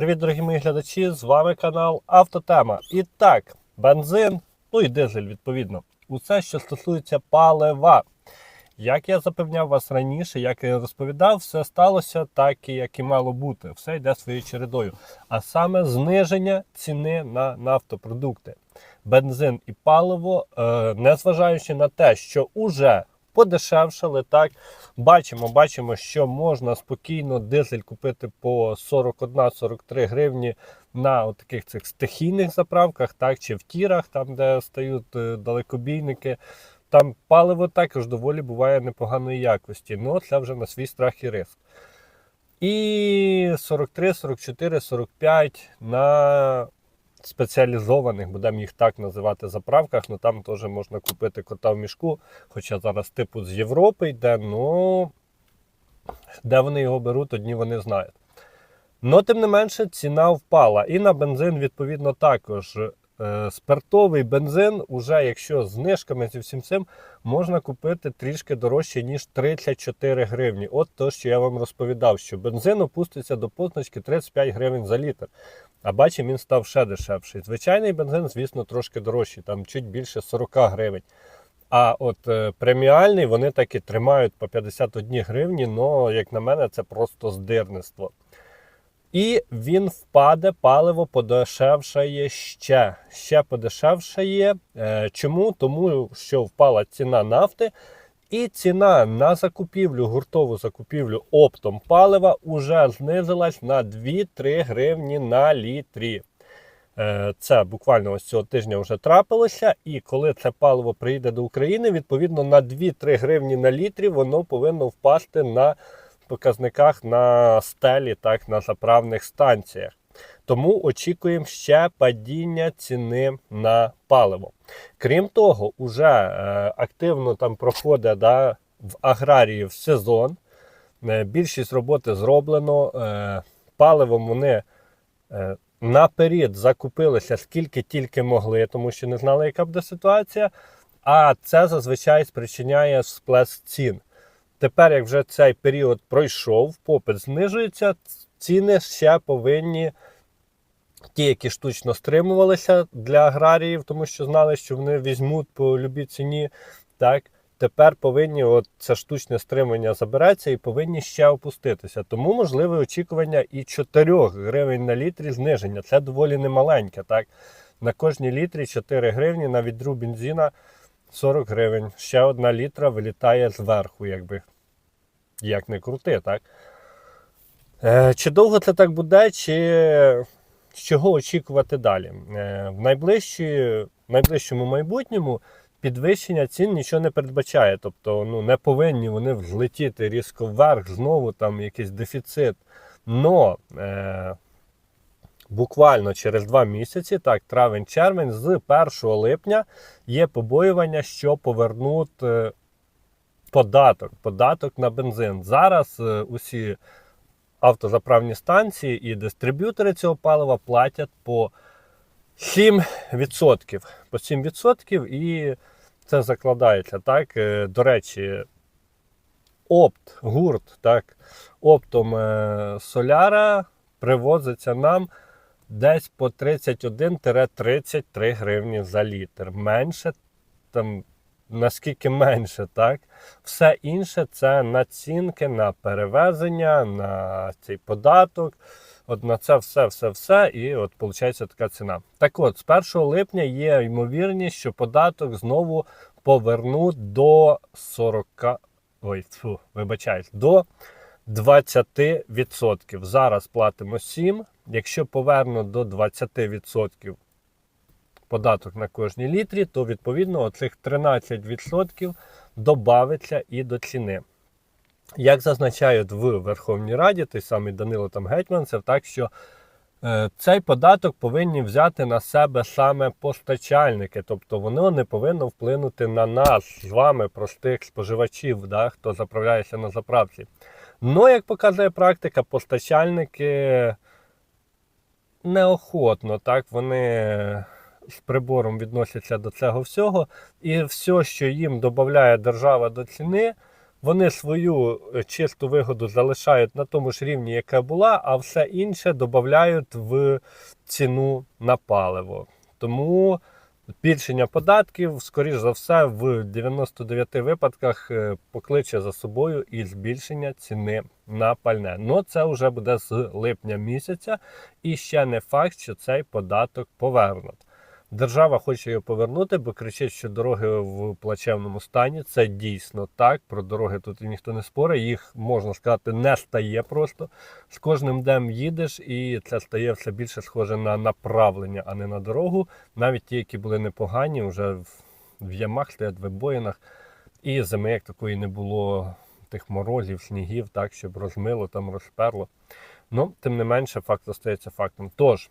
Привіт, дорогі мої глядачі! З вами канал Автотема. І так, бензин, ну і дизель, відповідно. Усе, що стосується палива. Як я запевняв вас раніше, як я розповідав, все сталося так, як і мало бути. Все йде своєю чередою. А саме зниження ціни на нафтопродукти. Бензин і паливо, е, незважаючи на те, що уже подешевшали, так бачимо, бачимо, що можна спокійно дизель купити по 41-43 гривні на таких цих стихійних заправках, так чи в тірах, там де стають е, далекобійники. Там паливо також доволі буває непоганої якості. Ну, це вже на свій страх і риск. І 43, 44, 45 на спеціалізованих, будемо їх так називати, заправках. Ну там теж можна купити кота в мішку. Хоча зараз типу з Європи йде, ну де вони його беруть, одні вони знають. Ну, тим не менше, ціна впала. І на бензин, відповідно, також. Е, Спиртовий бензин, уже якщо з знижками зі всім цим, можна купити трішки дорожче, ніж 34 гривні. От то, що я вам розповідав, що бензин опуститься до позначки 35 гривень за літр. А бачимо, він став ще дешевший. Звичайний бензин, звісно, трошки дорожчий, там чуть більше 40 гривень. А от е, преміальний вони таки тримають по 51 гривні, але, як на мене, це просто здирництво. І він впаде, паливо подешевшає ще. Ще подешевшає. Е, чому? Тому що впала ціна нафти, і ціна на закупівлю, гуртову закупівлю оптом палива уже знизилась на 2-3 гривні на літрі. Е, Це буквально ось цього тижня вже трапилося. І коли це паливо приїде до України, відповідно на 2-3 гривні на літрі воно повинно впасти на показниках на стелі, так на заправних станціях. Тому очікуємо ще падіння ціни на паливо. Крім того, уже е, активно там проходить да, в аграрії в сезон. Е, більшість роботи зроблено. Е, паливом вони е, наперед закупилися скільки тільки могли, тому що не знали, яка буде ситуація. А це зазвичай спричиняє сплеск цін. Тепер, як вже цей період пройшов, попит знижується, ціни ще повинні, ті, які штучно стримувалися для аграріїв, тому що знали, що вони візьмуть по любій ціні. так, Тепер повинні от це штучне стримання забереться і повинні ще опуститися. Тому можливе очікування і 4 гривень на літрі зниження. Це доволі немаленьке. так. На кожній літрі 4 гривні на відру бензина 40 гривень. Ще одна літра вилітає зверху, якби як не крути, так? Е, Чи довго це так буде, чи чого очікувати далі? Е, в найближчі, найближчому майбутньому підвищення цін нічого не передбачає. Тобто ну, не повинні вони взлетіти різко вверх, знову там якийсь дефіцит. Но е, буквально через два місяці, так, травень-червень, з 1 липня є побоювання, що повернуть е, податок, податок на бензин. Зараз е, усі автозаправні станції і дистриб'ютори цього палива платять по 7%. По 7% і це закладається. так. Е, До речі, опт, гурт, так, оптом е, соляра привозиться нам десь по 31-33 гривні за літр. Менше там. Наскільки менше, так? Все інше це націнки на перевезення, на цей податок. От на це все-все-все, і от виходить така ціна. Так от, з 1 липня є ймовірність, що податок знову повернуть до 40. Ой, фу, вибачаюсь, до 20%. Зараз платимо 7. Якщо повернуть до 20% податок на кожній літрі, то відповідно оцих 13% додавиться і до ціни. Як зазначають в Верховній Раді, той самий Данило там Гетьманцев, так що е, цей податок повинні взяти на себе саме постачальники, тобто воно не повинно вплинути на нас з вами, простих споживачів, да, хто заправляється на заправці. Ну, як показує практика, постачальники неохотно, так, вони з прибором відносяться до цього всього. І все, що їм додає держава до ціни, Вони свою е, чисту вигоду залишають на тому ж рівні, яка була, а все інше додають в ціну на паливо. Тому збільшення податків, скоріш за все, в 99 випадках е, покличе за собою і збільшення ціни на пальне. Ну це вже буде з липня місяця, і ще не факт, що цей податок повернуть. Держава хоче його повернути, бо кричить, що дороги в плачевному стані. Це дійсно так. Про дороги тут ніхто не спорить. Їх можна сказати не стає просто. З кожним днем їдеш, і це стає все більше схоже на направлення, а не на дорогу. Навіть ті, які були непогані, вже в ямах стоять в вибоїнах. І зими як такої не було тих морозів, снігів, так, щоб розмило, там розперло. Ну, тим не менше, факт залишається фактом. Тож,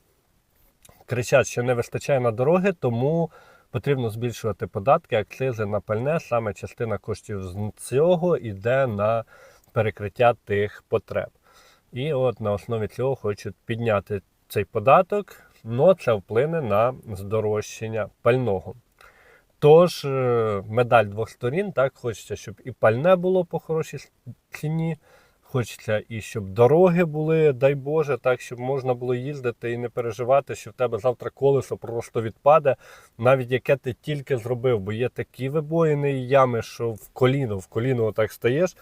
кричать, що не вистачає на дороги, тому потрібно збільшувати податки, акцизи на пальне. Саме частина коштів з цього йде на перекриття тих потреб. І от на основі цього хочуть підняти цей податок, але це вплине на здорожчання пального. Тож, е, медаль двох сторін, так, хочеться, щоб і пальне було по хорошій ціні, Хочеться і щоб дороги були, дай Боже, так, щоб можна було їздити і не переживати, що в тебе завтра колесо просто відпаде, навіть яке ти тільки зробив, бо є такі вибоїни і ями, що в коліно, в коліно отак стаєш.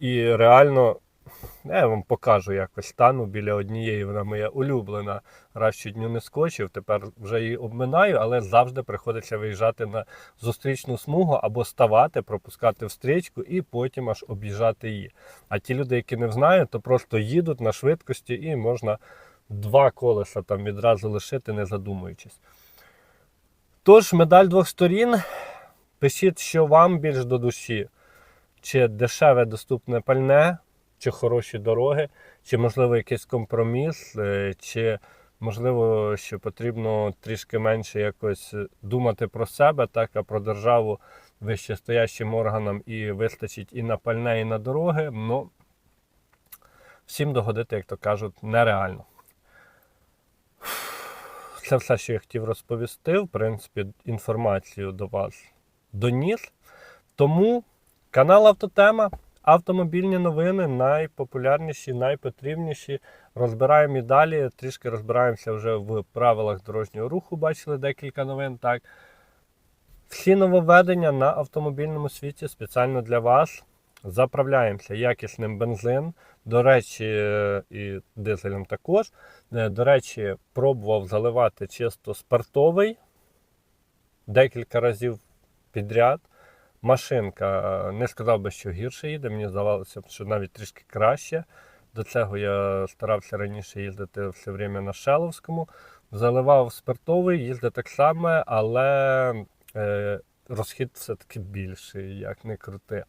І реально, я вам покажу якось стану біля однієї, вона моя улюблена. Раз щодню не скочив, тепер вже її обминаю, але завжди приходиться виїжджати на зустрічну смугу або ставати, пропускати встрічку і потім аж об'їжджати її. А ті люди, які не знають, то просто їдуть на швидкості і можна два колеса там відразу лишити, не задумуючись. Тож, медаль двох сторін. Пишіть, що вам більш до душі, чи дешеве доступне пальне, чи хороші дороги, чи, можливо, якийсь компроміс, е, чи, можливо, що потрібно трішки менше якось думати про себе, так, а про державу вищестоящим органам і вистачить і на пальне, і на дороги. Ну, всім догодити, як то кажуть, нереально. Це все, що я хотів розповісти. В принципі, інформацію до вас доніс. Тому канал Автотема, автомобільні новини найпопулярніші, найпотрібніші. Розбираємо і далі. Трішки розбираємося вже в правилах дорожнього руху. Бачили декілька новин. Так. Всі нововведення на автомобільному світі спеціально для вас. Заправляємося якісним бензин. До речі, е, і дизелем також. Е, До речі, пробував заливати чисто спиртовий декілька разів підряд. Машинка е, не сказав би, що гірше їде. Мені здавалося, що навіть трішки краще. До цього я старався раніше їздити все время на Шеловському. Заливав спиртовий, їздив так само, але е, розхід все-таки більший, як не крути.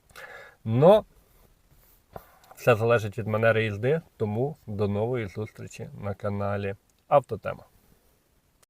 Но все залежить від манери їзди, тому до нової зустрічі на каналі Автотема.